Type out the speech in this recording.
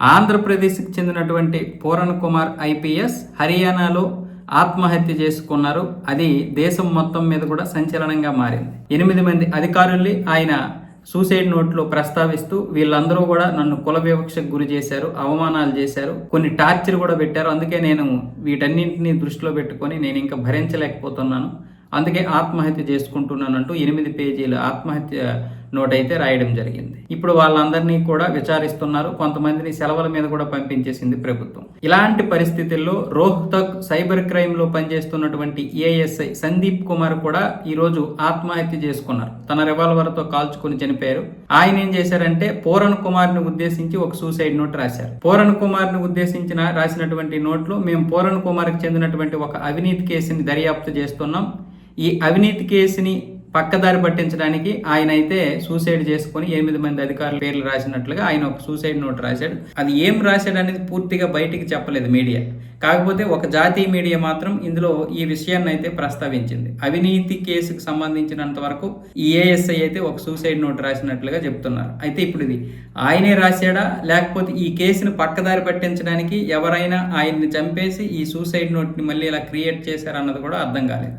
ఆంధ్రప్రదేశ్కి చెందినటువంటి పూరణ్ కుమార్ ఐపీఎస్ హర్యానాలో ఆత్మహత్య చేసుకున్నారు. అది దేశం మొత్తం మీద కూడా సంచలనంగా మారింది. ఎనిమిది మంది అధికారుల్ని ఆయన సూసైడ్ నోట్లో ప్రస్తావిస్తూ వీళ్ళందరూ కూడా నన్ను కుల వివక్షకు గురి చేశారు అవమానాలు చేశారు కొన్ని టార్చర్ కూడా పెట్టారు. అందుకే నేను వీటన్నింటినీ దృష్టిలో పెట్టుకొని నేను ఇంకా భరించలేకపోతున్నాను. అందుకే ఆత్మహత్య చేసుకుంటున్నానంటూ ఎనిమిది పేజీల ఆత్మహత్య నోట్ అయితే రాయడం జరిగింది. ఇప్పుడు వాళ్ళందరినీ కూడా విచారిస్తున్నారు. కొంతమందిని సెలవుల మీద కూడా పంపించేసింది ప్రభుత్వం. ఇలాంటి పరిస్థితుల్లో రోహ్తక్ సైబర్ క్రైమ్లో పనిచేస్తున్నటువంటి ఏఎస్ఐ సందీప్ కుమార్ కూడా ఈ రోజు ఆత్మహత్య చేసుకున్నారు. తన రివాల్వర్తో కాల్చుకుని చనిపోయారు. ఆయన ఏం చేశారంటే పూరణ్ కుమార్ని ఉద్దేశించి ఒక సూసైడ్ నోట్ రాశారు. పూరణ్ కుమార్ని ఉద్దేశించిన రాసినటువంటి నోట్లు మేము పూరణ్ కుమార్కి చెందినటువంటి ఒక అవినీతి కేసుని దర్యాప్తు చేస్తున్నాం. ఈ అవినీతి కేసుని పక్కదారి పట్టించడానికి ఆయన అయితే సూసైడ్ చేసుకుని ఎనిమిది మంది అధికారుల పేర్లు రాసినట్లుగా ఆయన ఒక సూసైడ్ నోట్ రాశాడు. అది ఏం రాశాడు అనేది పూర్తిగా బయటికి చెప్పలేదు మీడియా కాకపోతే ఒక జాతీయ మీడియా మాత్రం ఇందులో ఈ విషయాన్ని అయితే ప్రస్తావించింది. అవినీతి కేసుకు సంబంధించినంత వరకు ఈ ఏఎస్ఐ అయితే ఒక సూసైడ్ నోట్ రాసినట్లుగా చెప్తున్నారు. అయితే ఇప్పుడు ఇది ఆయనే రాశాడా? లేకపోతే ఈ కేసును పక్కదారి పట్టించడానికి ఎవరైనా ఆయన్ని చంపేసి ఈ సూసైడ్ నోట్ని మళ్ళీ ఇలా క్రియేట్ చేశారన్నది కూడా అర్థం కాలేదు.